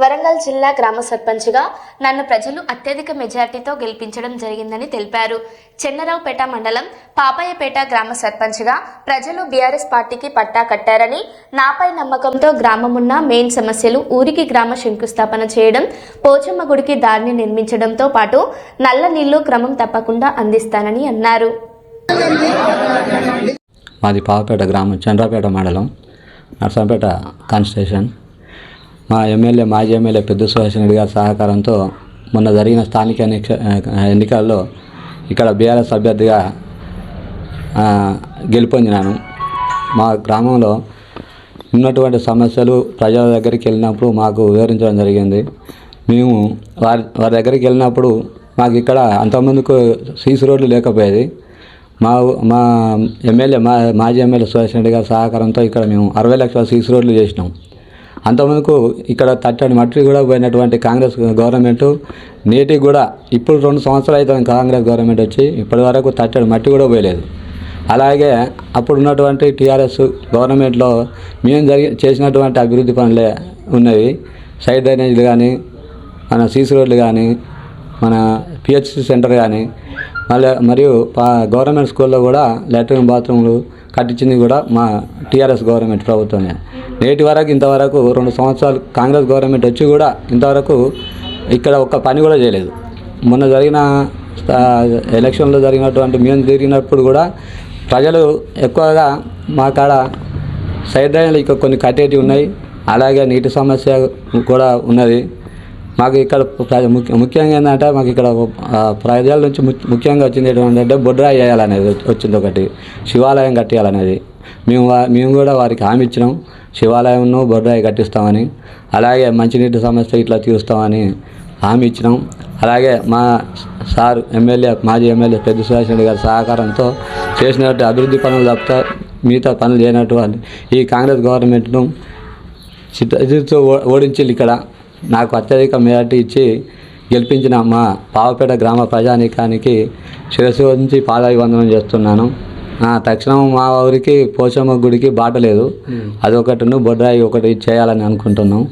వరంగల్ జిల్లా గ్రామ సర్పంచ్గా నన్ను ప్రజలు అత్యధిక మెజార్టీతో గెలిపించడం జరిగిందని తెలిపారు. చెన్నరావుపేట మండలం పాపయ్యపేట గ్రామ సర్పంచ్గా ప్రజలు బీఆర్ఎస్ పార్టీకి పట్టా కట్టారని నాపై నమ్మకంతో గ్రామమున్న మెయిన్ సమస్యలు ఊరికి గ్రామ శంకుస్థాపన చేయడం పోచమ్మ గుడికి దారిని నిర్మించడంతో పాటు నల్ల నీళ్ళు క్రమం తప్పకుండా అందిస్తానని అన్నారు. మాది పాపపేట గ్రామం చంద్రపేట మండలం నర్సంపేట కాన్స్టేషన్. మా ఎమ్మెల్యే మాజీ ఎమ్మెల్యే పెద్ద సుభాష్ రెడ్డి గారి సహకారంతో మొన్న జరిగిన స్థానిక ఎన్నికల్లో ఇక్కడ బీఆర్ఎస్ అభ్యర్థిగా గెలుపొందినాను. మా గ్రామంలో ఉన్నటువంటి సమస్యలు ప్రజల దగ్గరికి వెళ్ళినప్పుడు మాకు వివరించడం జరిగింది. మేము వారి వారి దగ్గరికి వెళ్ళినప్పుడు మాకు ఇక్కడ అంతకుముందుకు సీసీ రోడ్లు లేకపోయేది. మా మా ఎమ్మెల్యే మా మాజీ ఎమ్మెల్యే సురేష్ రెడ్డి గారి సహకారంతో ఇక్కడ మేము అరవై లక్షల సీసీ రోడ్లు చేసినాం. అంతకుముందుకు ఇక్కడ తట్టడి మట్టి కూడా పోయినటువంటి కాంగ్రెస్ గవర్నమెంట్ నేటికి కూడా ఇప్పుడు రెండు సంవత్సరాలు అవుతుంది కాంగ్రెస్ గవర్నమెంట్ వచ్చి ఇప్పటి వరకు తట్టడి మట్టి కూడా పోయలేదు. అలాగే అప్పుడు ఉన్నటువంటి టీఆర్ఎస్ గవర్నమెంట్లో మేము జరిగి చేసినటువంటి అభివృద్ధి పనులే ఉన్నవి. సైడ్ డ్రైనేజీలు కానీ మన సీసీ రోడ్లు కానీ మన పిహెచ్సి సెంటర్ కానీ మళ్ళీ మరియు పా- గవర్నమెంట్ స్కూల్లో కూడా లాట్రిన్ బాత్రూమ్లు కట్టించింది కూడా మా టీఆర్ఎస్ గవర్నమెంట్ ప్రభుత్వమే. నేటి వరకు ఇంతవరకు రెండు సంవత్సరాలు కాంగ్రెస్ గవర్నమెంట్ వచ్చి కూడా ఇంతవరకు ఇక్కడ ఒక్క పని కూడా చేయలేదు. మొన్న జరిగిన ఎలక్షన్లో జరిగినటువంటి మేము తిరిగినప్పుడు కూడా ప్రజలు ఎక్కువగా మా కాడ సైడ్ డ్రైన్లు ఇక్కడ కొన్ని కట్టేటివి ఉన్నాయి. అలాగే నీటి సమస్య కూడా ఉన్నది. మాకు ఇక్కడ ప్ర- ముఖ్యంగా ఏంటంటే మాకు ఇక్కడ ప్రజల నుంచి ము- ముఖ్యంగా వచ్చింది ఏంటంటే బొడ్రాయి వేయాలనేది వచ్చింది ఒకటి. శివాలయం కట్టేయాలనేది. మేము మేము కూడా వారికి హామీ ఇచ్చినాం. శివాలయంను బొడ్రాయి కట్టిస్తామని. అలాగే మంచినీటి సమస్య ఇట్లా తీరుస్తామని హామీ ఇచ్చినాం. అలాగే మా సార్ ఎమ్మెల్యే మాజీ ఎమ్మెల్యే పెద్ద సుభాష్ రెడ్డి గారి సహకారంతో చేసినట్టు అభివృద్ధి పనులు తప్ప మిగతా పనులు చేయనటువంటి ఈ కాంగ్రెస్ గవర్నమెంట్ను చిత్తతో ఓడించి ఇక్కడ. నాకు అత్యధిక మెజార్టీ ఇచ్చి గెలిపించిన మా పావపేట గ్రామ ప్రజానీకానికి శిరస్సు నుంచి పాదాభివందనం చేస్తున్నాను. తక్షణం మా ఊరికి పోచమ్మ గుడికి బాట లేదు. అదొకటిను బొడ్రాయి ఒకటి చేయాలని అనుకుంటున్నాం.